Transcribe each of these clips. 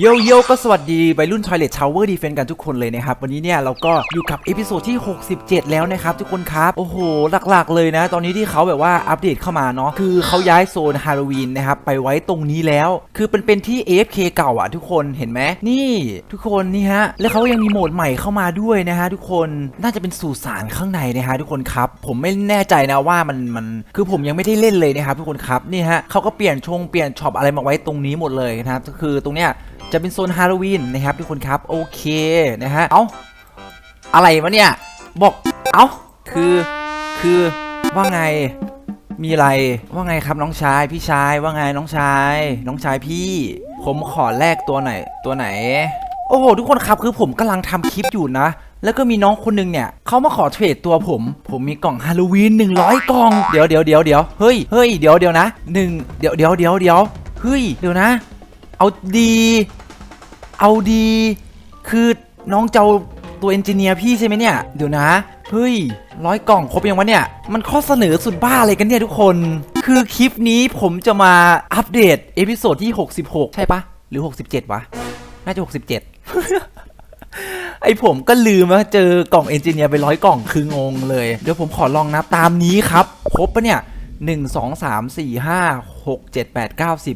โยโย่ก็สวัสดีวัยรุ่น Toilet Shower Defense กันทุกคนเลยนะครับ วันนี้เนี่ยเราก็อยู่กับเอพิโซดที่ 67 แล้วนะครับทุกคนครับ โอ้โห หลักๆเลยนะ ตอนนี้ที่เขาแบบว่าอัปเดตเข้ามาเนาะคือเขาย้ายโซนฮาโลวีนนะครับ ไปไว้ตรงนี้แล้ว คือเป็นเป็นที่ AFK เก่าอะทุกคนเห็นไหมนี่ทุกคนนี่ฮะ แล้วเขายังมีโหมดใหม่เข้ามาด้วยนะฮะทุกคนน่าจะเป็นสุสานข้างในนะฮะทุกคนครับ ผมไม่แน่ใจนะว่ามันมันคือผมยังไม่ได้เล่นเลยนะครับทุกคนครับนี่ฮะเขาก็เปลี่ยนชงเปลี่ยนช็อปอะไรมาไว้ตรงนี้หมดเลยนะครับก็คือตรงเนี้ย จะเป็นโซนฮาโลวีนนะครับทุกคนครับโอเคนะฮะเอ้าอะไรวะเนี่ยบอกเอ้าคือคือว่าไงมีอะไรว่าไงครับน้องชายพี่ชายว่าไงน้องชาย น้องชายพี่ ผมขอแลกตัวไหนตัวไหน โอ้โหทุกคนครับคือผมกำลังทำคลิปอยู่นะ แล้วก็มีน้องคนหนึงเนี่ยเขามาขอเทรดตัวผม ผมมีกล่องฮาโลวีน100 กล่องเดี๋ยวเดี๋ยวเดี๋ยวเดี๋ยวเฮ้ยเฮ้ยเดี๋ยวเดี๋ยวนะหนึ่งเดี๋ยวเดี๋ยวเดี๋ยวเดี๋ยวเฮ้ยเดี๋ยวนะ เอาดี เอาดี คือน้องเจ้าตัวเอนจิเนียร์พี่ใช่ไหมเนี่ย เดี๋ยวนะ เฮ้ยร้อยกล่องครบยังวะเนี่ย มันข้อเสนอสุดบ้าอะไรกันเนี่ยทุกคน คือคลิปนี้ผมจะมาอัปเดตเอพิโซดที่ 66 ใช่ปะ หรือ 67 วะ น่าจะ 67ไอผมก็ลืมว่าเจอกล่องเอนจิเนียร์ไปร้อยกล่องคืองงเลย เดี๋ยวผมขอลองนับตามนี้ครับ ครบปะเนี่ย1 2 3 4 5 6 7 8 9 10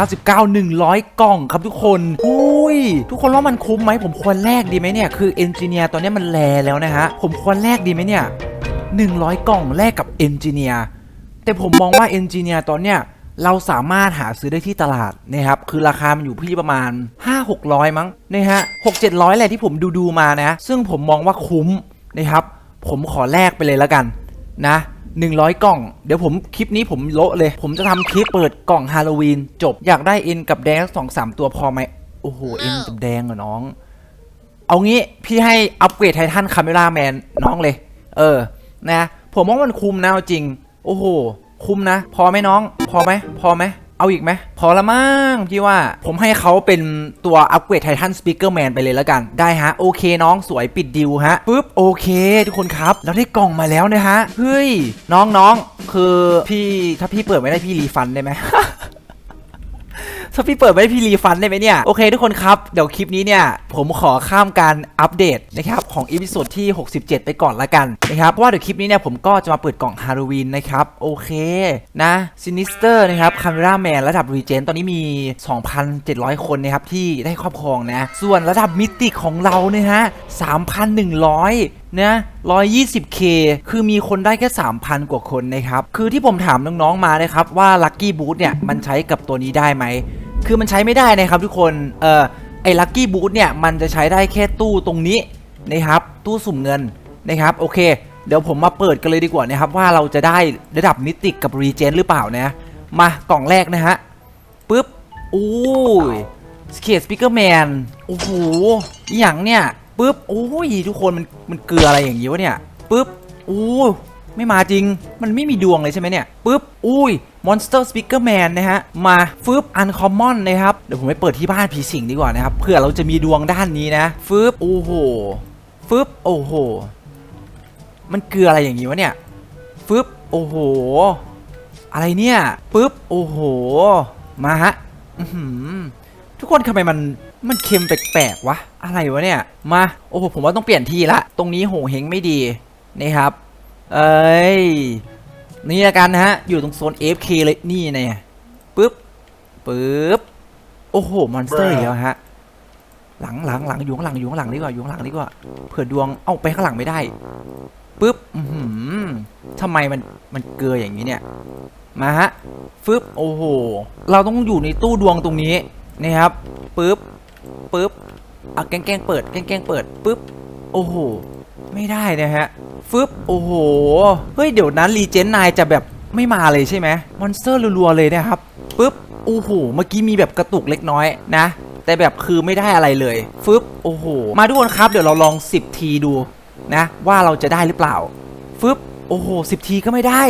99 100 กล่องครับทุกคนอุ้ย ทุกคนว่ามันคุ้มไหมผมควรแลกดีไหมเนี่ย คือเอนจิเนียร์ตอนนี้มันแลแล้วนะฮะ ผมควรแลกดีไหมเนี่ย 100 กล่องแลกกับเอนจิเนียร์แต่ผมมองว่าเอนจิเนียร์ตอนเนี้ยเราสามารถหาซื้อได้ที่ตลาดนะครับ คือราคามันอยู่ที่ประมาณ 5 600 มั้งนะฮะ6 700แหละที่ผมดูดูๆมานะ ซึ่งผมมองว่าคุ้มนะครับ ผมขอแลกไปเลยแล้วกันนะ 100 กล่อง เดี๋ยวผมคลิปนี้ผมโละเลย ผมจะทำคลิปเปิดกล่องฮาโลวีนจบอยากได้เอ็นกับแดงสองสามตัวพอไหมโอ้โหเอ็นกับแดงเหรอน้อง เอางี้พี่ให้อัปเกรดไททันคาเมล่าแมนน้องเลย เออนะ ผมว่ามันคุ้มนะเอาจริง โอ้โห คุ้มนะ พอไหมน้อง พอไหมพอไหม เอาอีกไหมพอละมั้งพี่ว่าผมให้เขาเป็นตัวอัปเกรดไททันสปีกเกอร์แมนไปเลยแล้วกัน ได้ฮะ โอเคน้องสวยปิดดิวฮะปุ๊บโอเค ทุกคนครับแล้วได้กล่องมาแล้วนะฮะ เฮ้ย น้องน้องคือพี่ถ้าพี่เปิดไม่ได้พี่รีฟันได้ไหม ถ้าพี่เปิดไม่ได้พี่รีฟันได้ไหมเนี่ย โอเคทุกคนครับ เดี๋ยวคลิปนี้เนี่ย ผมขอข้ามการอัปเดตนะครับของอีพิโซดที่ 67 ไปก่อนละกันนะครับเพราะว่าเดี๋ยวคลิปนี้เนี่ยผมก็จะมาเปิดกล่องฮาโลวีนนะครับ โอเคนะซินิสเตอร์นะครับคาเมราแมนระดับรีเจนตอนนี้มี 2,700 คนนะครับที่ได้ครอบครองนะ ส่วนระดับมิติของเราเนี่ยฮะ3,100 นะ 120k คือมีคนได้แค่ 3,000 กว่าคนนะครับ คือที่ผมถามน้องๆมานะครับว่า Lucky Boot เนี่ยมันใช้กับตัวนี้ได้ไหม คือมันใช้ไม่ได้นะครับทุกคน เอ่อ ไอ้ Lucky Boot เนี่ยมันจะใช้ได้แค่ตู้ตรงนี้นะครับ ตู้สุ่มเงินนะครับ โอเค เดี๋ยวผมมาเปิดกันเลยดีกว่านะครับว่าเราจะได้ระดับมิติกับรีเจนหรือเปล่านะ มากล่องแรกนะฮะ ปึ๊บ อู้ยสเกตสปิเกอร์แมน โอ้โหอย่างเนี่ย ปึ๊บโอ้ยทุกคนมันมันเกลืออะไรอย่างงี้วะเนี่ยปึ๊บโอ้ยไม่มาจริง มันไม่มีดวงเลยใช่ไหมเนี่ยปึ๊บอุ้ย Monster Speaker Man นะฮะ มาฟึบ Uncommon นะครับ เดี๋ยวผมไปเปิดที่บ้านผีสิงดีกว่านะครับเผื่อเราจะมีดวงด้านนี้นะฟึบ โอ้โหฟึบ โอ้โห มันเกลืออะไรอย่างงี้วะเนี่ยฟึบ โอ้โห อะไรเนี่ยปึ๊บ โอ้โห มาฮะทุกคนทำไมมัน มันเค็มแปลกๆวะ อะไรวะเนี่ย มา โอ้โห ผมว่าต้องเปลี่ยนที่ละ ตรงนี้โหเฮงไม่ดี นี่ครับ เอ้ย นี่ละกันนะฮะ อยู่ตรงโซน FK เลย นี่เนี่ยปึ๊บ ปึ๊บ โอ้โห มอนสเตอร์อีกแล้วฮะ หลังหลังหลังอยู่ข้างหลังอยู่ข้างหลังดีกว่าอยู่ข้างหลังดีกว่า เผื่อดวง เอ้าไปข้างหลังไม่ได้ ปึ๊บอือหือทำไมมัน มันเกลืออย่างนี้เนี่ย มาฮะ ฟึบ โอ้โห เราต้องอยู่ในตู้ดวงตรงนี้ นะครับ ปึ๊บ ปึ๊บเอะแกล้งแกล้งเปิดแกล้งแกล้งเปิดปึ๊บโอ้โหไม่ได้นะฮะฟึบโอ้โหเฮ้ยเดี๋ยวนั้นรีเจนนายจะแบบไม่มาเลยใช่ไหมมอนสเตอร์รัวๆเลยนะครับปึ๊บโอ้โหเมื่อกี้มีแบบกระตุกเล็กน้อยนะ แต่แบบคือไม่ได้อะไรเลยฟึบโอ้โหมาทุกคนครับเดี๋ยวเราลอง 10 ทีดูนะ ว่าเราจะได้หรือเปล่าฟึบโอ้โห10 ทีก็ไม่ได้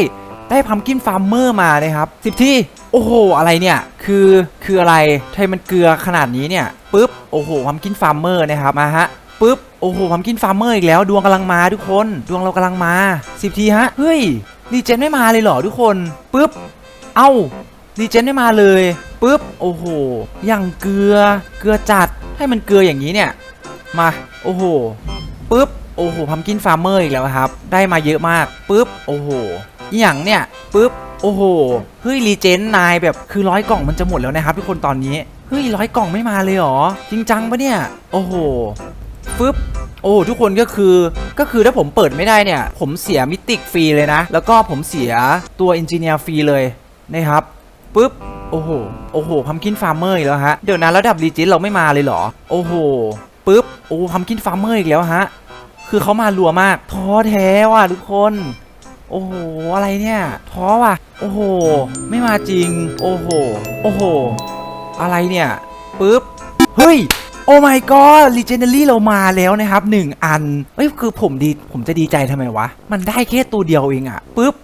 ได้พัมกินฟาร์มเมอร์มานะครับ 10 ที โอ้โห อะไรเนี่ย คือคืออะไรทำไมมันเกลือขนาดนี้เนี่ยปึ๊บโอ้โหพัมกินฟาร์มเมอร์นะครับมาฮะปุ๊บโอ้โหพัมกินฟาร์มเมอร์อีกแล้วดวงกำลังมาทุกคน ดวงเรากำลังมา 10 ทีฮะเฮ้ยรีเจนไม่มาเลยเหรอทุกคนปุ๊บเอ้ารีเจนไม่มาเลยปุ๊บโอ้โหอย่างเกลือเกลือจัดให้มันเกลืออย่างนี้เนี่ยมาโอ้โหปุ๊บโอ้โหพัมกินฟาร์มเมอร์อีกแล้วครับ ได้มาเยอะมากปุ๊บโอ้โหอย่างเนี่ยปุ๊บ โอ้โห เฮ้ยรีเจนนายแบบคือร้อยกล่องมันจะหมดแล้วนะครับทุกคนตอนนี้ เฮ้ยร้อยกล่องไม่มาเลยหรอ จริงจังปะเนี่ย โอ้โหปึ๊บโอ้ทุกคนก็คือก็คือถ้าผมเปิดไม่ได้เนี่ย ผมเสียมิติกฟรีเลยนะ แล้วก็ผมเสียตัวเอนจิเนียร์ฟรีเลยนะครับปึ๊บโอ้โหโอ้โหพัมกินฟาร์มเมอร์อีกแล้วฮะเดี๋ยวนะระดับรีจิตเราไม่มาเลยเหรอ โอ้โหปึ๊บโอ้พัมกินฟาร์มเมอร์อีกแล้วฮะคือเขามารัวมากท้อแท้ว่ะทุกคน โอ้โห อะไรเนี่ยท้อว่ะ โอ้โห ไม่มาจริง โอ้โห โอ้โห อะไรเนี่ยปึ๊บ เฮ้ย โอ้ my god legendary เรามาแล้วนะครับ 1 อัน เอ้ย คือผมดี ผมจะดีใจทำไมวะ มันได้แค่ตัวเดียวเองอะปึ๊บ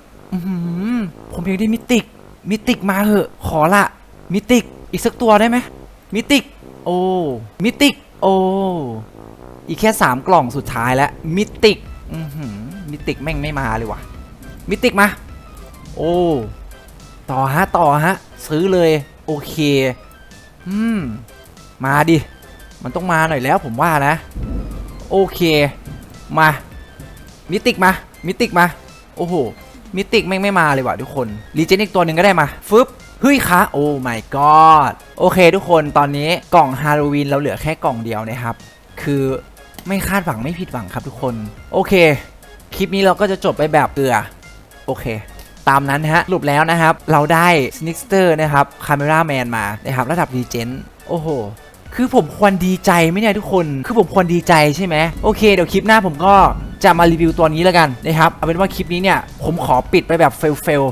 ผมเพียงได้มิติก มิติกมาเหอะ ขอละ มิติก อีกสักตัวได้ไหม มิติก โอ้ มิติก โอ้ อีกแค่ 3 กล่องสุดท้ายแล้ว มิติกมิติกแม่งไม่มาเลยว่ะ มิติกมา โอ้ ต่อฮะ ต่อฮะ ซื้อเลย โอเค อืม มาดิ มันต้องมาหน่อยแล้วผมว่านะ โอเค มา มิติกมา มิติกมา โอ้โห มิติกแม่งไม่มาเลยว่ะทุกคนรีเจนอีกตัวหนึ่งก็ได้มาฟึบเฮ้ยคะโอ้ my god โอเคทุกคนตอนนี้กล่องฮาโลวีนเราเหลือแค่กล่องเดียวนะครับ คือไม่คาดหวังไม่ผิดหวังครับทุกคน โอเค คลิปนี้เราก็จะจบไปแบบเกลือ โอเคตามนั้นนะฮะสรุปแล้วนะครับ เราได้สนิกสเตอร์นะครับคาเมราแมนมานะครับ ระดับดีเจนโอ้โห คือผมควรดีใจไหมเนี่ยทุกคน คือผมควรดีใจใช่ไหมโอเค เดี๋ยวคลิปหน้าผมก็จะมารีวิวตัวนี้แล้วกันนะครับ เอาเป็นว่าคลิปนี้เนี่ย ผมขอปิดไปแบบเฟลเฟล